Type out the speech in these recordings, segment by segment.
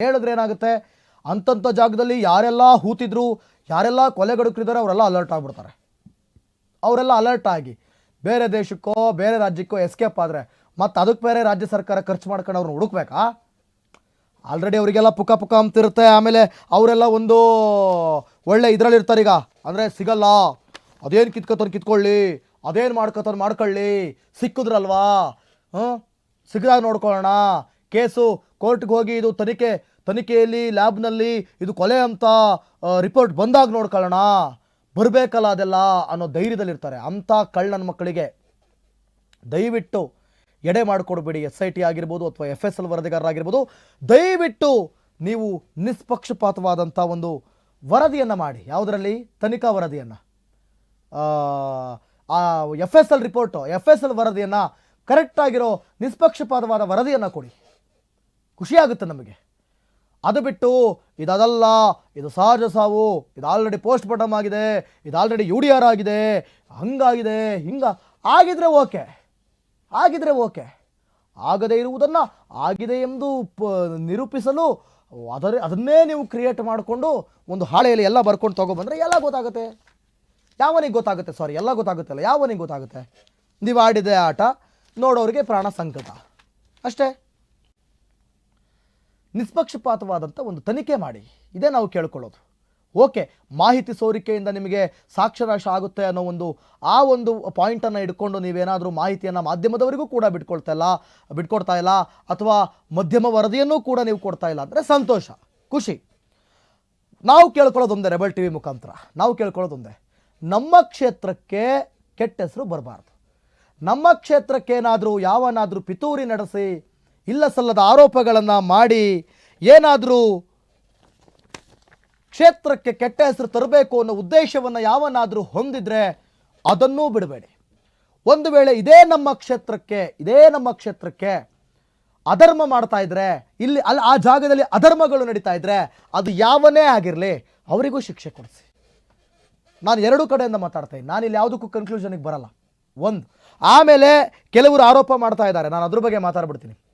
ಹೇಳಿದ್ರೆ ಏನಾಗುತ್ತೆ? ಅಂತಂಥ ಜಾಗದಲ್ಲಿ ಯಾರೆಲ್ಲ ಹೂತಿದ್ರು, ಯಾರೆಲ್ಲ ಕೊಲೆಗಡುಕರಿದ್ದಾರೆ ಅವರೆಲ್ಲ ಅಲರ್ಟ್ ಆಗಿಬಿಡ್ತಾರೆ. ಅವರೆಲ್ಲ ಅಲರ್ಟ್ ಆಗಿ ಬೇರೆ ದೇಶಕ್ಕೋ, ಬೇರೆ ರಾಜ್ಯಕ್ಕೋ ಎಸ್ಕೇಪ್ ಆದರೆ ಮತ್ತು ಅದಕ್ಕೆ ಬೇರೆ ರಾಜ್ಯ ಸರ್ಕಾರ ಖರ್ಚು ಮಾಡ್ಕೊಂಡು ಅವ್ರನ್ನ ಹುಡುಕ್ಬೇಕಾ? ಆಲ್ರೆಡಿ ಅವರಿಗೆಲ್ಲ ಪುಕ ಪುಕ ಅಂತಿರುತ್ತೆ. ಆಮೇಲೆ ಅವರೆಲ್ಲ ಒಂದು ಒಳ್ಳೆ ಇದರಲ್ಲಿ ಇರ್ತಾರೆ ಈಗ. ಅಂದರೆ ಸಿಗಲ್ಲ. ಅದೇನು ಕಿತ್ಕೊತಾನೆ ಕಿತ್ಕೊಳ್ಳಿ. ಅದೇನು ಮಾಡ್ಕೊತಾನೆ ಮಾಡ್ಕೊಳ್ಳಿ. ಸಿಕ್ಕಿದ್ರಲ್ವಾ? ಹ್ಞೂ ಸಿಗದಾಗ ನೋಡ್ಕೊಳ್ಳೋಣ. ಕೇಸು ಕೋರ್ಟ್ಗೆ ಹೋಗಿ ಇದು ತನಿಖೆ ತನಿಖೆಯಲ್ಲಿ ಲ್ಯಾಬ್ನಲ್ಲಿ ಇದು ಕೊಲೆ ಅಂತ ರಿಪೋರ್ಟ್ ಬಂದಾಗ ನೋಡ್ಕೊಳ್ಳೋಣ. ಬರಬೇಕಲ್ಲ ಅದೆಲ್ಲ ಅನ್ನೋ ಧೈರ್ಯದಲ್ಲಿರ್ತಾರೆ. ಅಂಥ ಕಳ್ಳನ ಮಕ್ಕಳಿಗೆ ದಯವಿಟ್ಟು ಎಡೆ ಮಾಡಿಕೊಡ್ಬೇಡಿ. ಎಸ್ ಐ ಟಿ ಆಗಿರ್ಬೋದು ಅಥವಾ ಎಫ್ ಎಸ್ ಎಲ್ ವರದಿಗಾರರಾಗಿರ್ಬೋದು, ದಯವಿಟ್ಟು ನೀವು ನಿಷ್ಪಕ್ಷಪಾತವಾದಂಥ ಒಂದು ವರದಿಯನ್ನು ಮಾಡಿ. ಯಾವುದರಲ್ಲಿ? ತನಿಖಾ ವರದಿಯನ್ನು. ಆ F S L report, F S L ವರದಿಯನ್ನು ಕರೆಕ್ಟಾಗಿರೋ ನಿಷ್ಪಕ್ಷಪಾತವಾದ ವರದಿಯನ್ನು ಕೊಡಿ. ಖುಷಿಯಾಗುತ್ತೆ ನಮಗೆ. ಅದು ಬಿಟ್ಟು ಇದಲ್ಲ ಇದು ಸಹಜ ಸಾವು, ಇದು ಆಲ್ರೆಡಿ ಪೋಸ್ಟ್ ಮಾರ್ಟಮ್ ಆಗಿದೆ, ಇದು ಆಲ್ರೆಡಿ ಯು ಡಿ ಆರ್ ಆಗಿದೆ, ಹಂಗಾಗಿದೆ, ಹಿಂಗ, ಆಗಿದ್ರೆ ಓಕೆ ಆಗಿದ್ರೆ ಓಕೆ, ಆಗದೇ ಇರುವುದನ್ನು ಆಗಿದೆ ಎಂದು ನಿರೂಪಿಸಲು ಅದರ, ಅದನ್ನೇ ನೀವು ಕ್ರಿಯೇಟ್ ಮಾಡಿಕೊಂಡು ಒಂದು ಹಾಳೆಯಲ್ಲಿ ಎಲ್ಲ ಬರ್ಕೊಂಡು ತೊಗೊಬಂದರೆ ಎಲ್ಲ ಗೊತ್ತಾಗುತ್ತೆ. ಯಾವನಿಗೆ ಗೊತ್ತಾಗುತ್ತೆ ಸಾರಿ ಎಲ್ಲ ಗೊತ್ತಾಗುತ್ತಲ್ಲ ಯಾವನಿಗೆ ಗೊತ್ತಾಗುತ್ತೆ? ನೀವು ಆಡಿದೆ ಆಟ ನೋಡೋರಿಗೆ ಪ್ರಾಣ ಸಂಕಟ. ಅಷ್ಟೇ. ನಿಷ್ಪಕ್ಷಪಾತವಾದಂಥ ಒಂದು ತನಿಖೆ ಮಾಡಿ. ಇದೇ ನಾವು ಕೇಳ್ಕೊಳ್ಳೋದು. ಓಕೆ, ಮಾಹಿತಿ ಸೋರಿಕೆಯಿಂದ ನಿಮಗೆ ಸಾಕ್ಷರಾಶ ಆಗುತ್ತೆ ಅನ್ನೋ ಒಂದು, ಆ ಒಂದು ಪಾಯಿಂಟನ್ನು ಇಟ್ಕೊಂಡು ನೀವೇನಾದರೂ ಮಾಹಿತಿಯನ್ನು ಮಾಧ್ಯಮದವರಿಗೂ ಕೂಡ ಬಿಟ್ಕೊಳ್ತಾ ಇಲ್ಲ, ಬಿಟ್ಕೊಡ್ತಾ ಇಲ್ಲ, ಅಥವಾ ಮಧ್ಯಮ ವರದಿಯನ್ನೂ ಕೂಡ ನೀವು ಕೊಡ್ತಾ ಇಲ್ಲ ಅಂದರೆ ಸಂತೋಷ, ಖುಷಿ. ನಾವು ಕೇಳ್ಕೊಳ್ಳೋದೊಂದೇ ರೆಬಲ್ ಟಿ ವಿ ಮುಖಾಂತರ. ನಾವು ಕೇಳ್ಕೊಳ್ಳೋದೊಂದೇ. ನಮ್ಮ ಕ್ಷೇತ್ರಕ್ಕೆ ಕೆಟ್ಟ ಹೆಸರು ಬರಬಾರ್ದು. ನಮ್ಮ ಕ್ಷೇತ್ರಕ್ಕೇನಾದರೂ ಯಾವನಾದರೂ ಪಿತೂರಿ ನಡೆಸಿ ಇಲ್ಲ ಸಲ್ಲದ ಆರೋಪಗಳನ್ನು ಮಾಡಿ ಏನಾದರೂ ಕ್ಷೇತ್ರಕ್ಕೆ ಕೆಟ್ಟ ಹೆಸರು ತರಬೇಕು ಅನ್ನೋ ಉದ್ದೇಶವನ್ನು ಯಾವನಾದರೂ ಹೊಂದಿದ್ರೆ ಅದನ್ನೂ ಬಿಡಬೇಡಿ. ಒಂದು ವೇಳೆ ಇದೇ ನಮ್ಮ ಕ್ಷೇತ್ರಕ್ಕೆ, ಇದೇ ನಮ್ಮ ಕ್ಷೇತ್ರಕ್ಕೆ ಅಧರ್ಮ ಮಾಡ್ತಾ ಇದ್ರೆ, ಇಲ್ಲಿ ಅಲ್ಲಿ ಆ ಜಾಗದಲ್ಲಿ ಅಧರ್ಮಗಳು ನಡೀತಾ ಇದ್ರೆ ಅದು ಯಾವನೇ ಆಗಿರಲಿ ಅವರಿಗೂ ಶಿಕ್ಷೆ ಕೊಡಿಸಿ. ನಾನು ಎರಡು ಕಡೆಯಿಂದ ಮಾತಾಡ್ತಾ ನಾನು ಇಲ್ಲಿ ಯಾವುದಕ್ಕೂ ಕನ್ಕ್ಲೂಷನಿಗೆ ಬರಲ್ಲ. ಒಂದು, ಆಮೇಲೆ ಕೆಲವರು ಆರೋಪ ಮಾಡ್ತಾ ಇದ್ದಾರೆ. ನಾನು ಅದ್ರ ಬಗ್ಗೆ ಮಾತಾಡ್ಬಿಡ್ತೀನಿ.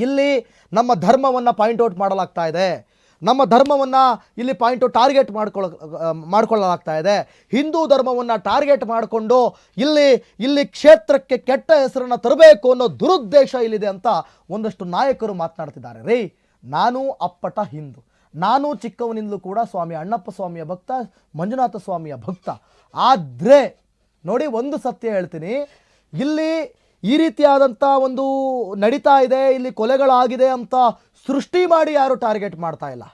ಇಲ್ಲಿ ನಮ್ಮ ಧರ್ಮವನ್ನು ಪಾಯಿಂಟ್ ಔಟ್ ಮಾಡಲಾಗ್ತಾ ಇದೆ. ನಮ್ಮ ಧರ್ಮವನ್ನು ಇಲ್ಲಿ ಪಾಯಿಂಟ್ ಟಾರ್ಗೆಟ್ ಮಾಡ್ಕೊಳ್ಳ ಮಾಡ್ಕೊಳ್ಳಲಾಗ್ತಾ ಇದೆ. ಹಿಂದೂ ಧರ್ಮವನ್ನು ಟಾರ್ಗೆಟ್ ಮಾಡಿಕೊಂಡು ಇಲ್ಲಿ ಇಲ್ಲಿ ಕ್ಷೇತ್ರಕ್ಕೆ ಕೆಟ್ಟ ಹೆಸರನ್ನು ತರಬೇಕು ಅನ್ನೋ ದುರುದ್ದೇಶ ಇಲ್ಲಿದೆ ಅಂತ ಒಂದಷ್ಟು ನಾಯಕರು ಮಾತನಾಡ್ತಿದ್ದಾರೆ. ರೀ, ನಾನು ಅಪ್ಪಟ ಹಿಂದೂ. ನಾನು ಚಿಕ್ಕವನಿಂದಲೂ ಕೂಡ ಸ್ವಾಮಿ ಅಣ್ಣಪ್ಪ ಸ್ವಾಮಿಯ ಭಕ್ತ, ಮಂಜುನಾಥ ಸ್ವಾಮಿಯ ಭಕ್ತ. ಆದರೆ, ನೋಡಿ ಒಂದು ಸತ್ಯ ಹೇಳ್ತೀನಿ. ಇಲ್ಲಿ ಈ ರೀತಿಯಾದಂಥ ಒಂದು ನಡೀತಾ ಇದೆ, ಇಲ್ಲಿ ಕೊಲೆಗಳಾಗಿದೆ ಅಂತ ಸೃಷ್ಟಿ ಮಾಡಿ ಯಾರು ಟಾರ್ಗೆಟ್ ಮಾಡ್ತಾ ಇಲ್ಲ.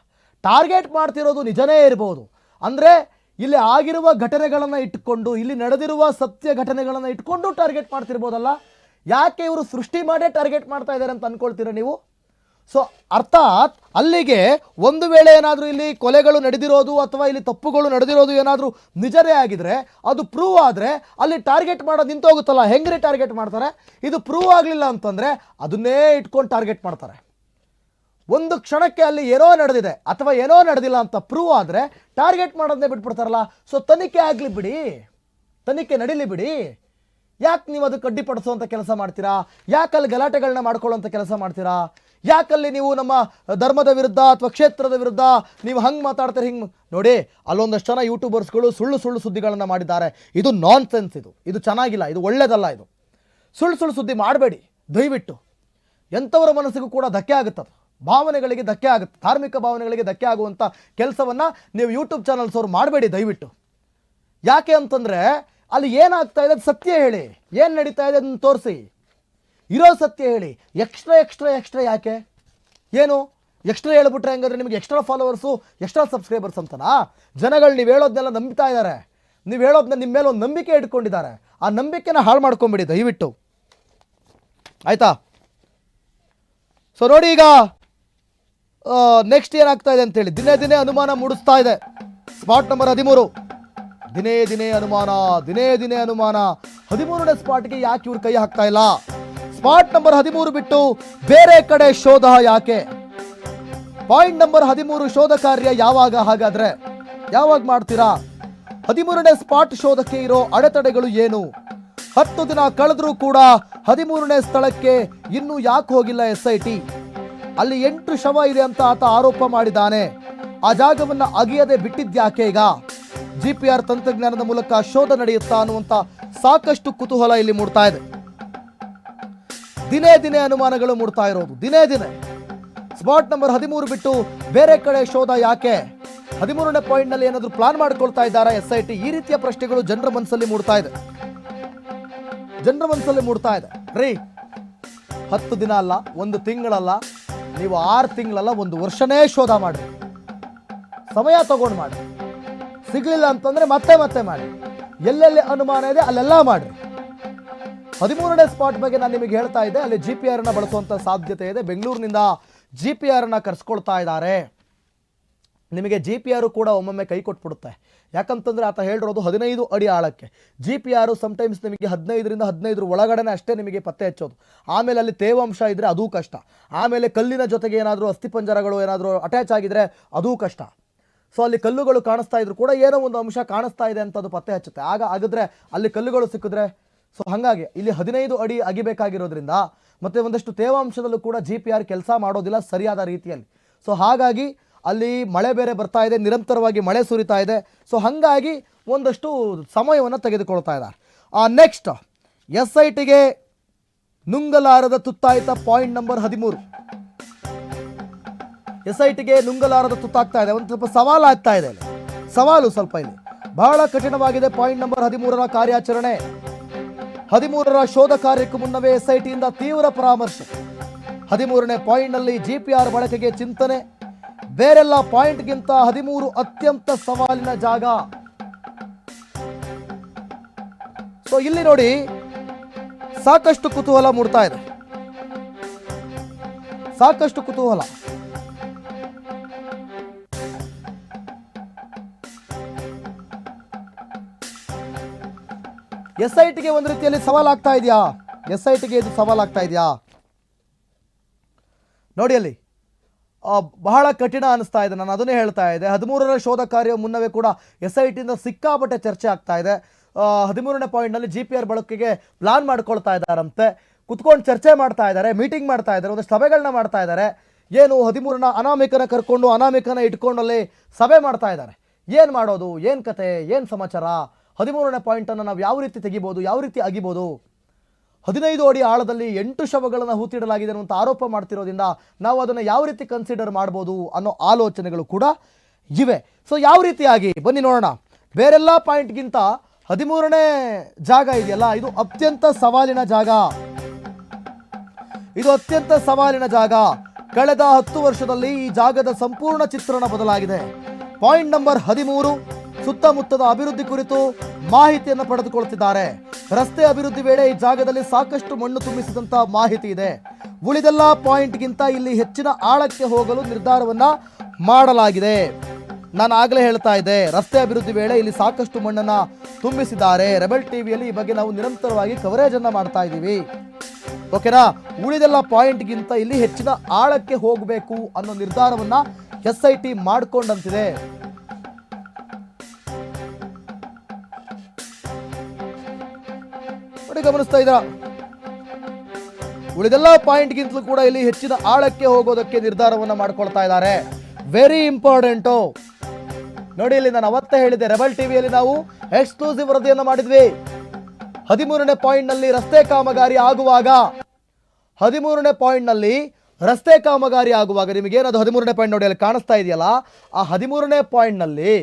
ಟಾರ್ಗೆಟ್ ಮಾಡ್ತಿರೋದು ನಿಜನೇ ಇರ್ಬೋದು. ಅಂದರೆ ಇಲ್ಲಿ ಆಗಿರುವ ಘಟನೆಗಳನ್ನು ಇಟ್ಕೊಂಡು, ಇಲ್ಲಿ ನಡೆದಿರುವ ಸತ್ಯ ಘಟನೆಗಳನ್ನು ಇಟ್ಕೊಂಡು ಟಾರ್ಗೆಟ್ ಮಾಡ್ತಿರ್ಬೋದಲ್ಲ. ಯಾಕೆ ಇವರು ಸೃಷ್ಟಿ ಮಾಡೇ ಟಾರ್ಗೆಟ್ ಮಾಡ್ತಾ ಇದ್ದಾರೆ ಅಂತ ಅಂದ್ಕೊಳ್ತೀರಾ ನೀವು? ಸೊ, ಅರ್ಥಾತ್ ಅಲ್ಲಿಗೆ ಒಂದು ವೇಳೆ ಏನಾದರೂ ಇಲ್ಲಿ ಕೊಲೆಗಳು ನಡೆದಿರೋದು ಅಥವಾ ಇಲ್ಲಿ ತಪ್ಪುಗಳು ನಡೆದಿರೋದು ಏನಾದರೂ ನಿಜರೇ ಆಗಿದ್ರೆ, ಅದು ಪ್ರೂವ್ ಆದರೆ ಅಲ್ಲಿ ಟಾರ್ಗೆಟ್ ಮಾಡೋದು ನಿಂತೋಗುತ್ತಲ್ಲ, ಹೆಂಗ್ರಿ ಟಾರ್ಗೆಟ್ ಮಾಡ್ತಾರೆ? ಇದು ಪ್ರೂವ್ ಆಗಲಿಲ್ಲ ಅಂತಂದರೆ ಅದನ್ನೇ ಇಟ್ಕೊಂಡು ಟಾರ್ಗೆಟ್ ಮಾಡ್ತಾರೆ. ಒಂದು ಕ್ಷಣಕ್ಕೆ ಅಲ್ಲಿ ಏನೋ ನಡೆದಿದೆ ಅಥವಾ ಏನೋ ನಡೆದಿಲ್ಲ ಅಂತ ಪ್ರೂವ್ ಆದರೆ ಟಾರ್ಗೆಟ್ ಮಾಡೋದನ್ನೇ ಬಿಟ್ಬಿಡ್ತಾರಲ್ಲ. ಸೊ ತನಿಖೆ ಆಗಲಿ ಬಿಡಿ. ತನಿಖೆ ನಡೀಲಿ ಬಿಡಿ. ಯಾಕೆ ನೀವು ಅದಕ್ಕೆ ಅಡ್ಡಿಪಡಿಸುವಂಥ ಕೆಲಸ ಮಾಡ್ತೀರಾ? ಯಾಕೆ ಅಲ್ಲಿ ಗಲಾಟೆಗಳನ್ನ ಮಾಡ್ಕೊಳ್ಳೋಂಥ ಕೆಲಸ ಮಾಡ್ತೀರಾ? ಯಾಕಲ್ಲಿ ನೀವು ನಮ್ಮ ಧರ್ಮದ ವಿರುದ್ಧ ಅಥವಾ ಕ್ಷೇತ್ರದ ವಿರುದ್ಧ ನೀವು ಹಂಗೆ ಮಾತಾಡ್ತಾರೆ, ಹಿಂಗೆ ನೋಡಿ, ಅಲ್ಲೊಂದಷ್ಟು ಜನ ಯೂಟ್ಯೂಬರ್ಸ್ಗಳು ಸುಳ್ಳು ಸುಳ್ಳು ಸುದ್ದಿಗಳನ್ನು ಮಾಡಿದ್ದಾರೆ. ಇದು ನಾನ್ ಸೆನ್ಸ್ ಇದು. ಇದು ಚೆನ್ನಾಗಿಲ್ಲ. ಇದು ಒಳ್ಳೆಯದಲ್ಲ ಇದು. ಸುಳ್ಳು ಸುಳ್ಳು ಸುದ್ದಿ ಮಾಡಬೇಡಿ. ದಯವಿಟ್ಟು. ಎಂಥವರ ಮನಸ್ಸಿಗೂ ಕೂಡ ಧಕ್ಕೆ ಆಗುತ್ತೆ ಅದು ಭಾವನೆಗಳಿಗೆ ಧಕ್ಕೆ ಆಗುತ್ತೆ. ಧಾರ್ಮಿಕ ಭಾವನೆಗಳಿಗೆ ಧಕ್ಕೆ ಆಗುವಂಥ ಕೆಲಸವನ್ನು ನೀವು ಯೂಟ್ಯೂಬ್ ಚಾನಲ್ಸ್ ಅವ್ರು ಮಾಡಬೇಡಿ ದಯವಿಟ್ಟು. ಯಾಕೆ ಅಂತಂದರೆ ಅಲ್ಲಿ ಏನಾಗ್ತಾ ಇದೆ ಸತ್ಯ ಹೇಳಿ. ಏನು ನಡೀತಾ ಇದೆ ಅದನ್ನು ತೋರಿಸಿ. ಇರೋ ಸತ್ಯ ಹೇಳಿ. ಎಕ್ಸ್ಟ್ರಾ ಎಕ್ಸ್ಟ್ರಾ ಎಕ್ಸ್ಟ್ರಾ ಯಾಕೆ? ಏನು? ಎಕ್ಸ್ಟ್ರಾ ಹೇಳ್ಬಿಟ್ರೆ ಹೆಂಗಂದ್ರೆ ನಿಮಗೆ ಎಕ್ಸ್ಟ್ರಾ ಫಾಲೋವರ್ಸು ಎಕ್ಸ್ಟ್ರಾ ಸಬ್ಸ್ಕ್ರೈಬರ್ಸ್ ಅಂತನಾ? ಜನಗಳು ನೀವು ಹೇಳೋದನ್ನೆಲ್ಲ ನಂಬ್ತಾ ಇದ್ದಾರೆ ನೀವು ಹೇಳೋದನ್ನ ನಿಮ್ಮ ಮೇಲೆ ಒಂದು ನಂಬಿಕೆ ಇಟ್ಕೊಂಡಿದ್ದಾರೆ. ಆ ನಂಬಿಕೆನ ಹಾಳು ಮಾಡ್ಕೊಂಬಿಡಿ, ದಯವಿಟ್ಟು. ಆಯ್ತಾ? ಸೊ ನೋಡಿ ಈಗ ನೆಕ್ಸ್ಟ್ ಏನಾಗ್ತಾ ಇದೆ ಅಂತೇಳಿ. ದಿನೇ ದಿನೇ ಅನುಮಾನ ಮೂಡಿಸ್ತಾ ಇದೆ. ಸ್ಪಾಟ್ ನಂಬರ್ ಹದಿಮೂರು. ದಿನೇ ದಿನೇ ಅನುಮಾನ, ದಿನೇ ದಿನೇ ಅನುಮಾನ. ಹದಿಮೂರನೇ ಸ್ಪಾಟ್ಗೆ ಯಾಕೆ ಇವ್ರು ಕೈ ಹಾಕ್ತಾ ಇಲ್ಲ? ಸ್ಪಾಟ್ ನಂಬರ್ ಹದಿಮೂರು ಬಿಟ್ಟು ಬೇರೆ ಕಡೆ ಶೋಧ ಯಾಕೆ? ಪಾಯಿಂಟ್ ನಂಬರ್ ಹದಿಮೂರು ಶೋಧ ಕಾರ್ಯ ಯಾವಾಗ ಹಾಗಾದ್ರೆ? ಯಾವಾಗ ಮಾಡ್ತೀರಾ? ಹದಿಮೂರನೇ ಸ್ಪಾಟ್ ಶೋಧಕ್ಕೆ ಇರೋ ಅಡೆತಡೆಗಳು ಏನು? ಹತ್ತು ದಿನ ಕಳೆದ್ರೂ ಕೂಡ ಹದಿಮೂರನೇ ಸ್ಥಳಕ್ಕೆ ಇನ್ನೂ ಯಾಕೆ ಹೋಗಿಲ್ಲ ಎಸ್ ಐ ಟಿ? ಅಲ್ಲಿ ಎಂಟು ಶವ ಇದೆ ಅಂತ ಆತ ಆರೋಪ ಮಾಡಿದ್ದಾನೆ. ಆ ಜಾಗವನ್ನ ಅಗಿಯದೆ ಬಿಟ್ಟಿದ್ಯಾಕೆ ಈಗ? ಜಿ ಪಿ ಆರ್ ತಂತ್ರಜ್ಞಾನದ ಮೂಲಕ ಶೋಧ ನಡೆಯುತ್ತಾ ಅನ್ನುವಂತ ಸಾಕಷ್ಟು ಕುತೂಹಲ ಇಲ್ಲಿ ಮೂಡ್ತಾ ಇದೆ. ದಿನೇ ದಿನೇ ಅನುಮಾನಗಳು ಮೂಡ್ತಾ ಇರೋದು. ದಿನೇ ದಿನೇ. ಸ್ಪಾಟ್ ನಂಬರ್ ಹದಿಮೂರು ಬಿಟ್ಟು ಬೇರೆ ಕಡೆ ಶೋಧ ಯಾಕೆ? ಹದಿಮೂರನೇ ಪಾಯಿಂಟ್ನಲ್ಲಿ ಏನಾದರೂ ಪ್ಲಾನ್ ಮಾಡ್ಕೊಳ್ತಾ ಇದ್ದಾರಾ ಎಸ್ ಐ ಟಿ ಈ ರೀತಿಯ ಪ್ರಶ್ನೆಗಳು ಜನರ ಮನಸ್ಸಲ್ಲಿ ಮೂಡ್ತಾ ಇದೆ. ಜನರ ಮನಸ್ಸಲ್ಲಿ ಮೂಡ್ತಾ ಇದೆ. ರೀ, ಹತ್ತು ದಿನ ಅಲ್ಲ, ಒಂದು ತಿಂಗಳಲ್ಲ, ನೀವು ಆರು ತಿಂಗಳಲ್ಲ, ಒಂದು ವರ್ಷನೇ ಶೋಧ ಮಾಡಿ ಸಮಯ ತಗೊಂಡು ಮಾಡಿ ಸಿಗಲಿಲ್ಲ ಅಂತಂದ್ರೆ ಮತ್ತೆ ಮತ್ತೆ ಮಾಡಿ ಎಲ್ಲೆಲ್ಲಿ ಅನುಮಾನ ಇದೆ ಅಲ್ಲೆಲ್ಲ ಮಾಡಿ ಹದಿಮೂರನೇ ಸ್ಪಾಟ್ ಬಗ್ಗೆ ನಾನು ನಿಮಗೆ ಹೇಳ್ತಾ ಇದ್ದೆ. ಅಲ್ಲಿ ಜಿ ಪಿ ಆರ್ನ ಬಳಸುವಂಥ ಸಾಧ್ಯತೆ ಇದೆ. ಬೆಂಗಳೂರಿನಿಂದ ಜಿ ಪಿ ಆರ್ನ ಕರ್ಸ್ಕೊಳ್ತಾ ಇದ್ದಾರೆ. ನಿಮಗೆ ಜಿ ಪಿ ಆರು ಕೂಡ ಒಮ್ಮೊಮ್ಮೆ ಕೈ ಕೊಟ್ಬಿಡುತ್ತೆ. ಯಾಕಂತಂದ್ರೆ ಆತ ಹೇಳಿರೋದು ಹದಿನೈದು ಅಡಿ ಆಳಕ್ಕೆ. ಜಿ ಪಿ ಆರು ಸಮಟೈಮ್ಸ್ ನಿಮಗೆ ಹದಿನೈದರಿಂದ ಹದಿನೈದರ ಒಳಗಡೆನೆ ಅಷ್ಟೇ ನಿಮಗೆ ಪತ್ತೆ ಹಚ್ಚೋದು. ಆಮೇಲೆ ಅಲ್ಲಿ ತೇವಾಂಶ ಇದ್ದರೆ ಅದೂ ಕಷ್ಟ. ಆಮೇಲೆ ಕಲ್ಲಿನ ಜೊತೆಗೆ ಏನಾದರೂ ಅಸ್ಥಿಪಂಜರಗಳು ಏನಾದರೂ ಅಟ್ಯಾಚ್ ಆಗಿದ್ರೆ ಅದೂ ಕಷ್ಟ. ಸೊ ಅಲ್ಲಿ ಕಲ್ಲುಗಳು ಕಾಣಿಸ್ತಾ ಇದ್ರು ಕೂಡ ಏನೋ ಒಂದು ಅಂಶ ಕಾಣಿಸ್ತಾ ಇದೆ ಅಂತ ಅದು ಪತ್ತೆ ಹಚ್ಚುತ್ತೆ. ಆಗ ಆಗಿದ್ರೆ ಅಲ್ಲಿ ಕಲ್ಲುಗಳು ಸಿಕ್ಕಿದ್ರೆ ಸೊ ಹಾಗಾಗಿ ಇಲ್ಲಿ ಹದಿನೈದು ಅಡಿ ಅಗಿಬೇಕಾಗಿರೋದ್ರಿಂದ ಮತ್ತೆ ಒಂದಷ್ಟು ತೇವಾಂಶದಲ್ಲೂ ಕೂಡ ಜಿ ಪಿ ಆರ್ ಕೆಲಸ ಮಾಡೋದಿಲ್ಲ ಸರಿಯಾದ ರೀತಿಯಲ್ಲಿ. ಸೊ ಹಾಗಾಗಿ ಅಲ್ಲಿ ಮಳೆ ಬೇರೆ ಬರ್ತಾ ಇದೆ, ನಿರಂತರವಾಗಿ ಮಳೆ ಸುರಿತಾ ಇದೆ. ಸೊ ಹಾಗಾಗಿ ಒಂದಷ್ಟು ಸಮಯವನ್ನು ತೆಗೆದುಕೊಳ್ತಾ ಇದ್ದಾರೆ. ನೆಕ್ಸ್ಟ್ ಎಸ್ ಐ ಟಿಗೆ ನುಂಗಲಾರದ ತುತ್ತಾಯಿತ ಪಾಯಿಂಟ್ ನಂಬರ್ ಹದಿಮೂರು. ಎಸ್ ಐ ಟಿಗೆ ನುಂಗಲಾರದ ತುತ್ತಾಗ್ತಾ ಇದೆ. ಒಂದು ಸ್ವಲ್ಪ ಸವಾಲು ಆಗ್ತಾ ಇದೆ ಸವಾಲು ಸ್ವಲ್ಪ ಇಲ್ಲಿ. ಬಹಳ ಕಠಿಣವಾಗಿದೆ ಪಾಯಿಂಟ್ ನಂಬರ್ ಹದಿಮೂರರ ಕಾರ್ಯಾಚರಣೆ. ಹದಿಮೂರರ ಶೋಧ ಕಾರ್ಯಕ್ಕೂ ಮುನ್ನವೇ ಎಸ್ಐಟಿಯಿಂದ ತೀವ್ರ ಪರಾಮರ್ಶೆ. ಹದಿಮೂರನೇ ಪಾಯಿಂಟ್ನಲ್ಲಿ ಜಿ ಪಿ ಆರ್ ಬಳಕೆಗೆ ಚಿಂತನೆ. ಬೇರೆಲ್ಲ ಪಾಯಿಂಟ್ಗಿಂತ ಹದಿಮೂರು ಅತ್ಯಂತ ಸವಾಲಿನ ಜಾಗ. ಸೊ ಇಲ್ಲಿ ನೋಡಿ ಸಾಕಷ್ಟು ಕುತೂಹಲ ಮೂಡ್ತಾ ಇದೆ. ಸಾಕಷ್ಟು ಕುತೂಹಲ. ಎಸ್ ಐ ಟಿಗೆ ಒಂದು ರೀತಿಯಲ್ಲಿ ಸವಾಲಾಗ್ತಾ ಇದೆಯಾ? ಎಸ್ ಐ ಟಿಗೆ ಇದು ಸವಾಲಾಗ್ತಾ ಇದೆಯಾ? ನೋಡಿ ಅಲ್ಲಿ. ಬಹಳ ಕಠಿಣ ಅನಿಸ್ತಾ ಇದೆ. ನಾನು ಅದನ್ನೇ ಹೇಳ್ತಾ ಇದ್ದೆ. ಹದಿಮೂರರ ಶೋಧ ಕಾರ್ಯ ಮುನ್ನವೇ ಕೂಡ ಎಸ್ ಐ ಟಿಯಿಂದ ಸಿಕ್ಕಾಪಟ್ಟೆ ಚರ್ಚೆ ಆಗ್ತಾ ಇದೆ. ಹದಿಮೂರನೇ ಪಾಯಿಂಟ್ನಲ್ಲಿ ಜಿ ಪಿ ಆರ್ ಬಳಕೆಗೆ ಪ್ಲಾನ್ ಮಾಡ್ಕೊಳ್ತಾ ಇದ್ದಾರಂತೆ. ಕುತ್ಕೊಂಡು ಚರ್ಚೆ ಮಾಡ್ತಾ ಇದ್ದಾರೆ, ಮೀಟಿಂಗ್ ಮಾಡ್ತಾ ಇದ್ದಾರೆ, ಒಂದಷ್ಟು ಸಭೆಗಳನ್ನ ಮಾಡ್ತಾ ಇದ್ದಾರೆ. ಏನು ಹದಿಮೂರನ ಅನಾಮಿಕನ ಕರ್ಕೊಂಡು ಅನಾಮಿಕನ ಇಟ್ಕೊಂಡಲ್ಲಿ ಸಭೆ ಮಾಡ್ತಾ ಇದ್ದಾರೆ. ಏನು ಮಾಡೋದು? ಏನು ಕತೆ? ಏನು ಸಮಾಚಾರ? ಹದಿಮೂರನೇ ಪಾಯಿಂಟನ್ನು ನಾವು ಯಾವ ರೀತಿ ತೆಗಿಬೋದು, ಯಾವ ರೀತಿ ಆಗಿಬೋದು ಹದಿನೈದು ಅಡಿ ಆಳದಲ್ಲಿ ಎಂಟು ಶವಗಳನ್ನು ಹೂತಿಡಲಾಗಿದೆ ಅಂತ ಆರೋಪ ಮಾಡ್ತಿರೋದ್ರಿಂದ ನಾವು ಅದನ್ನು ಯಾವ ರೀತಿ ಕನ್ಸಿಡರ್ ಮಾಡ್ಬೋದು ಅನ್ನೋ ಆಲೋಚನೆಗಳು ಕೂಡ ಇವೆ. ಸೊ ಯಾವ ರೀತಿಯಾಗಿ? ಬನ್ನಿ ನೋಡೋಣ. ಬೇರೆಲ್ಲ ಪಾಯಿಂಟ್ಗಿಂತ ಹದಿಮೂರನೇ ಜಾಗ ಇದೆಯಲ್ಲ, ಇದು ಅತ್ಯಂತ ಸವಾಲಿನ ಜಾಗ. ಇದು ಅತ್ಯಂತ ಸವಾಲಿನ ಜಾಗ. ಕಳೆದ ಹತ್ತು ವರ್ಷದಲ್ಲಿ ಈ ಜಾಗದ ಸಂಪೂರ್ಣ ಚಿತ್ರಣ ಬದಲಾಗಿದೆ. ಪಾಯಿಂಟ್ ನಂಬರ್ ಹದಿಮೂರು. ಸುತ್ತಮುತ್ತದ ಅಭಿವೃದ್ಧಿ ಕುರಿತು ಮಾಹಿತಿಯನ್ನು ಪಡೆದುಕೊಳ್ಳುತ್ತಿದ್ದಾರೆ. ರಸ್ತೆ ಅಭಿವೃದ್ಧಿ ವೇಳೆ ಈ ಜಾಗದಲ್ಲಿ ಸಾಕಷ್ಟು ಮಣ್ಣು ತುಂಬಿಸಿದಂತ ಮಾಹಿತಿ ಇದೆ. ಉಳಿದೆಲ್ಲ ಪಾಯಿಂಟ್ಗಿಂತ ಇಲ್ಲಿ ಹೆಚ್ಚಿನ ಆಳಕ್ಕೆ ಹೋಗಲು ನಿರ್ಧಾರವನ್ನ ಮಾಡಲಾಗಿದೆ. ನಾನು ಆಗಲೇ ಹೇಳ್ತಾ ಇದ್ದೆ, ರಸ್ತೆ ಅಭಿವೃದ್ಧಿ ವೇಳೆ ಇಲ್ಲಿ ಸಾಕಷ್ಟು ಮಣ್ಣನ್ನ ತುಂಬಿಸಿದ್ದಾರೆ. ರೆಬೆಲ್ ಟಿವಿಯಲ್ಲಿ ಈ ಬಗ್ಗೆ ನಾವು ನಿರಂತರವಾಗಿ ಕವರೇಜ್ ಅನ್ನ ಮಾಡ್ತಾ ಇದ್ದೀವಿ. ಓಕೆನಾ? ಉಳಿದೆಲ್ಲ ಪಾಯಿಂಟ್ಗಿಂತ ಇಲ್ಲಿ ಹೆಚ್ಚಿನ ಆಳಕ್ಕೆ ಹೋಗಬೇಕು ಅನ್ನೋ ನಿರ್ಧಾರವನ್ನ ಎಸ್ ಐ ಟಿ ಮಾಡ್ಕೊಂಡಂತಿದೆ. ನೋಡಿ ಗಮನಿಸ್ತಾ ಇದ್ದೀರಾ? ಉಳಿದೆಲ್ಲ ಪಾಯಿಂಟ್ಗಿಂತಲೂ ಕೂಡ ಇಲ್ಲಿ ಹೆಚ್ಚಿನ ಆಳಕ್ಕೆ ಹೋಗೋದಕ್ಕೆ ನಿರ್ಧಾರವನ್ನ ಮಾಡ್ಕೊಳ್ತಾ ಇದ್ದಾರೆ. ವೆರಿ ಇಂಪಾರ್ಟೆಂಟು ನೋಡಿ, ಇಲ್ಲಿ ನಾನು ಅವತ್ತೇ ಹೇಳಿದೆ ರೆಬಲ್ ಟಿವಿಯಲ್ಲಿ ನಾವು ಎಕ್ಸ್ಕ್ಲೂಸಿವ್ ವರದಿಯನ್ನು ಮಾಡಿದ್ವಿ. ಹದಿಮೂರನೇ ಪಾಯಿಂಟ್ನಲ್ಲಿ ರಸ್ತೆ ಕಾಮಗಾರಿ ಆಗುವಾಗ, ಹದಿಮೂರನೇ ಪಾಯಿಂಟ್ನಲ್ಲಿ ರಸ್ತೆ ಕಾಮಗಾರಿ ಆಗುವಾಗ ನಿಮಗೆ ಏನದು ಹದಿಮೂರನೇ ಪಾಯಿಂಟ್ ನೋಡಿ, ಅಲ್ಲಿ ಕಾಣಿಸ್ತಾ ಇದೆಯಲ್ಲ, ಆ ಹದಿಮೂರನೇ ಪಾಯಿಂಟ್ನಲ್ಲಿ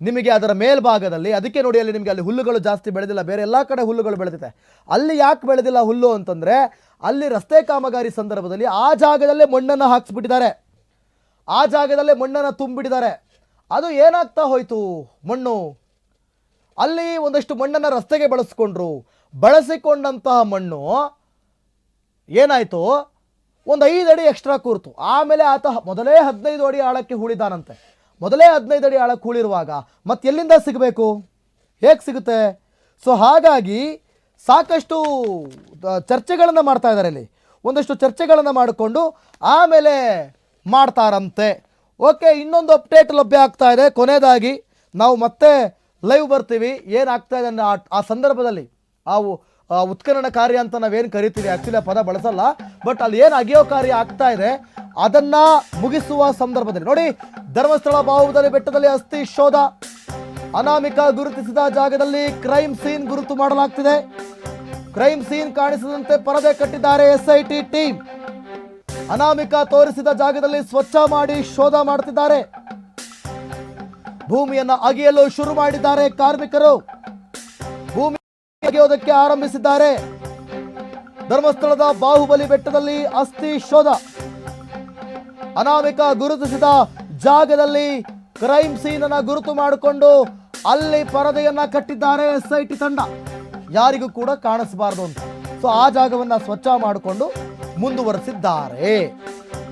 ನಿಮಗೆ ಅದರ ಮೇಲ್ಭಾಗದಲ್ಲಿ, ಅದಕ್ಕೆ ನೋಡಿ ಅಲ್ಲಿ ನಿಮಗೆ ಅಲ್ಲಿ ಹುಲ್ಲುಗಳು ಜಾಸ್ತಿ ಬೆಳೆದಿಲ್ಲ, ಬೇರೆ ಎಲ್ಲ ಕಡೆ ಹುಲ್ಲುಗಳು ಬೆಳೆದಿದೆ. ಅಲ್ಲಿ ಯಾಕೆ ಬೆಳೆದಿಲ್ಲ ಹುಲ್ಲು ಅಂತಂದರೆ, ಅಲ್ಲಿ ರಸ್ತೆ ಕಾಮಗಾರಿ ಸಂದರ್ಭದಲ್ಲಿ ಆ ಜಾಗದಲ್ಲೇ ಮಣ್ಣನ್ನು ಹಾಕ್ಸ್ಬಿಟ್ಟಿದ್ದಾರೆ. ಆ ಜಾಗದಲ್ಲೇ ಮಣ್ಣನ್ನು ತುಂಬಿಟ್ಟಿದ್ದಾರೆ. ಅದು ಏನಾಗ್ತಾ ಹೋಯಿತು ಮಣ್ಣು? ಅಲ್ಲಿ ಒಂದಷ್ಟು ಮಣ್ಣನ್ನು ರಸ್ತೆಗೆ ಬಳಸ್ಕೊಂಡ್ರು. ಬಳಸಿಕೊಂಡಂತಹ ಮಣ್ಣು ಏನಾಯಿತು? ಒಂದು ಐದು ಅಡಿ ಎಕ್ಸ್ಟ್ರಾ ಕೂರ್ತು. ಆಮೇಲೆ ಆತ ಮೊದಲೇ ಹದಿನೈದು ಅಡಿ ಆಳಕ್ಕೆ ಹೂಳಿದಾನಂತೆ. ಮೊದಲೇ ಹದಿನೈದು ಅಡಿ ಆಳ ಕೂಳಿರುವಾಗ ಮತ್ತೆ ಎಲ್ಲಿಂದ ಸಿಗಬೇಕು? ಹೇಗೆ ಸಿಗುತ್ತೆ? ಸೊ ಹಾಗಾಗಿ ಸಾಕಷ್ಟು ಚರ್ಚೆಗಳನ್ನು ಮಾಡ್ತಾ ಇದ್ದಾರೆ ಇಲ್ಲಿ. ಒಂದಷ್ಟು ಚರ್ಚೆಗಳನ್ನು ಮಾಡಿಕೊಂಡು ಆಮೇಲೆ ಮಾಡ್ತಾರಂತೆ. ಓಕೆ ಇನ್ನೊಂದು ಅಪ್ಡೇಟ್ ಲಭ್ಯ ಆಗ್ತಾ ಇದೆ. ಕೊನೆಯದಾಗಿ ನಾವು ಮತ್ತೆ ಲೈವ್ ಬರ್ತೀವಿ. ಏನಾಗ್ತಾ ಇದೆ ಅನ್ನೋ ಆ- ಸಂದರ್ಭದಲ್ಲಿ ಆ, ಉತ್ಖನನ ಕಾರ್ಯ ಅಂತ ನಾವೇನು ಕರಿತೀವಿ? ಆ್ಯಕ್ಚುಲಿ ಪದ ಬಳಸಲ್ಲ. ಬಟ್ ಅಲ್ಲಿ ಏನು ಅಗಿಯೋ ಕಾರ್ಯ ಆಗ್ತಾ ಇದೆ ಅದನ್ನ ಮುಗಿಸುವ ಸಂದರ್ಭದಲ್ಲಿ ನೋಡಿ, ಧರ್ಮಸ್ಥಳ ಬಾಹುಬಲಿ ಬೆಟ್ಟದಲ್ಲಿ ಅಸ್ಥಿ ಶೋಧ. ಅನಾಮಿಕ ಗುರುತಿಸಿದ ಜಾಗದಲ್ಲಿ ಕ್ರೈಮ್ ಸೀನ್ ಗುರುತು ಮಾಡಲಾಗ್ತಿದೆ. ಕ್ರೈಮ್ ಸೀನ್ ಕಾಣಿಸದಂತೆ ಪರದೆ ಕಟ್ಟಿದ್ದಾರೆ ಎಸ್ಐಟಿ ಟೀಮ್ ಅನಾಮಿಕ ತೋರಿಸಿದ ಜಾಗದಲ್ಲಿ ಸ್ವಚ್ಛ ಮಾಡಿ ಶೋಧ ಮಾಡುತ್ತಿದ್ದಾರೆ ಭೂಮಿಯನ್ನ ಅಗೆಯಲು ಶುರು ಮಾಡಿದ್ದಾರೆ ಕಾರ್ಮಿಕರು. ಭೂಮಿ ಅಗೆಯೋದಕ್ಕೆ ಆರಂಭಿಸಿದ್ದಾರೆ. ಧರ್ಮಸ್ಥಳದ ಬಾಹುಬಲಿ ಬೆಟ್ಟದಲ್ಲಿ ಅಸ್ಥಿ ಶೋಧ. ಅನಾಮಿಕ ಗುರುತಿಸಿದ ಜಾಗದಲ್ಲಿ ಕ್ರೈಮ್ ಸೀನ್ ಅನ್ನ ಗುರುತು ಮಾಡಿಕೊಂಡು ಅಲ್ಲಿ ಪರದೆಯನ್ನ ಕಟ್ಟಿದ್ದಾರೆ ಎಸ್ ತಂಡ. ಯಾರಿಗೂ ಕೂಡ ಕಾಣಿಸಬಾರದು ಅಂತ. ಸೊ ಆ ಜಾಗವನ್ನ ಸ್ವಚ್ಛ ಮಾಡಿಕೊಂಡು ಮುಂದುವರೆಸಿದ್ದಾರೆ.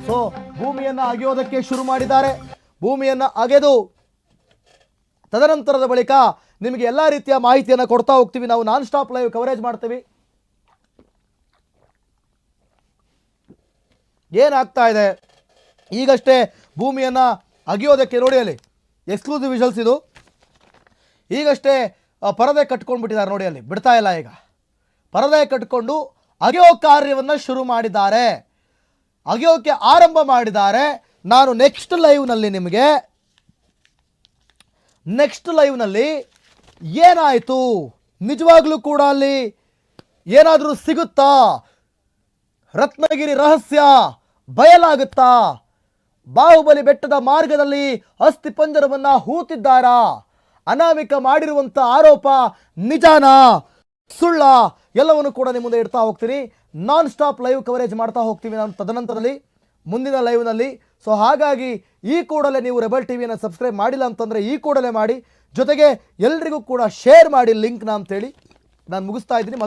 ಸೊ ಭೂಮಿಯನ್ನ ಅಗೆಯೋದಕ್ಕೆ ಶುರು ಮಾಡಿದ್ದಾರೆ. ಭೂಮಿಯನ್ನ ಅಗೆದು ತದನಂತರದ ಬಳಿಕ ನಿಮಗೆ ಎಲ್ಲ ರೀತಿಯ ಮಾಹಿತಿಯನ್ನು ಕೊಡ್ತಾ ಹೋಗ್ತೀವಿ. ನಾವು ನಾನ್ ಸ್ಟಾಪ್ ಲೈವ್ ಕವರೇಜ್ ಮಾಡ್ತೀವಿ. ಏನಾಗ್ತಾ ಇದೆ? ಈಗಷ್ಟೇ ಭೂಮಿಯನ್ನು ಅಗಿಯೋದಕ್ಕೆ ನೋಡಿ ಅಲ್ಲಿ ಎಕ್ಸ್ಕ್ಲೂಸಿವ್ ವಿಷಲ್ಸ್ ಇದು. ಈಗಷ್ಟೇ ಪರದೆ ಕಟ್ಕೊಂಡ್ಬಿಟ್ಟಿದ್ದಾರೆ ನೋಡಿ ಅಲ್ಲಿ ಬಿಡ್ತಾ ಇಲ್ಲ ಈಗ. ಪರದೆ ಕಟ್ಕೊಂಡು ಅಗೆಯೋ ಕಾರ್ಯವನ್ನು ಶುರು ಮಾಡಿದ್ದಾರೆ. ಅಗೆಯೋಕೆ ಆರಂಭ ಮಾಡಿದ್ದಾರೆ. ನಾನು ನೆಕ್ಸ್ಟ್ ಲೈವ್ನಲ್ಲಿ ನಿಮಗೆ ನೆಕ್ಸ್ಟ್ ಲೈವ್ನಲ್ಲಿ ಏನಾಯಿತು? ನಿಜವಾಗ್ಲೂ ಕೂಡ ಅಲ್ಲಿ ಏನಾದರೂ ಸಿಗುತ್ತಾ? ರತ್ನಗಿರಿ ರಹಸ್ಯ ಬಯಲಾಗುತ್ತಾ? ಬಾಹುಬಲಿ ಬೆಟ್ಟದ ಮಾರ್ಗದಲ್ಲಿ ಅಸ್ಥಿ ಪಂಜರವನ್ನ ಹೂತಿದ್ದಾರಾ? ಅನಾಮಿಕ ಮಾಡಿರುವಂತ ಆರೋಪ ನಿಜಾನ? ಸುಳ್ಳ? ಎಲ್ಲವನ್ನು ಕೂಡ ನಿಮ್ಮ ಮುಂದೆ ಇಡ್ತಾ ಹೋಗ್ತೀನಿ. ನಾನ್ ಸ್ಟಾಪ್ ಲೈವ್ ಕವರೇಜ್ ಮಾಡ್ತಾ ಹೋಗ್ತೀವಿ ನಾನು ತದನಂತರದಲ್ಲಿ, ಮುಂದಿನ ಲೈವ್ನಲ್ಲಿ ಸೊ ಹಾಗಾಗಿ ಈ ಕೂಡಲೇ ನೀವು ರೆಬಲ್ ಟಿವಿಯನ್ನು ಸಬ್ಸ್ಕ್ರೈಬ್ ಮಾಡಿಲ್ಲ ಅಂತಂದರೆ ಈ ಕೂಡಲೇ ಮಾಡಿ. ಜೊತೆಗೆ ಎಲ್ರಿಗೂ ಕೂಡ ಶೇರ್ ಮಾಡಿ ಲಿಂಕ್ನ ಅಂತೇಳಿ ನಾನು ಮುಗಿಸ್ತಾ ಇದ್ದೀನಿ.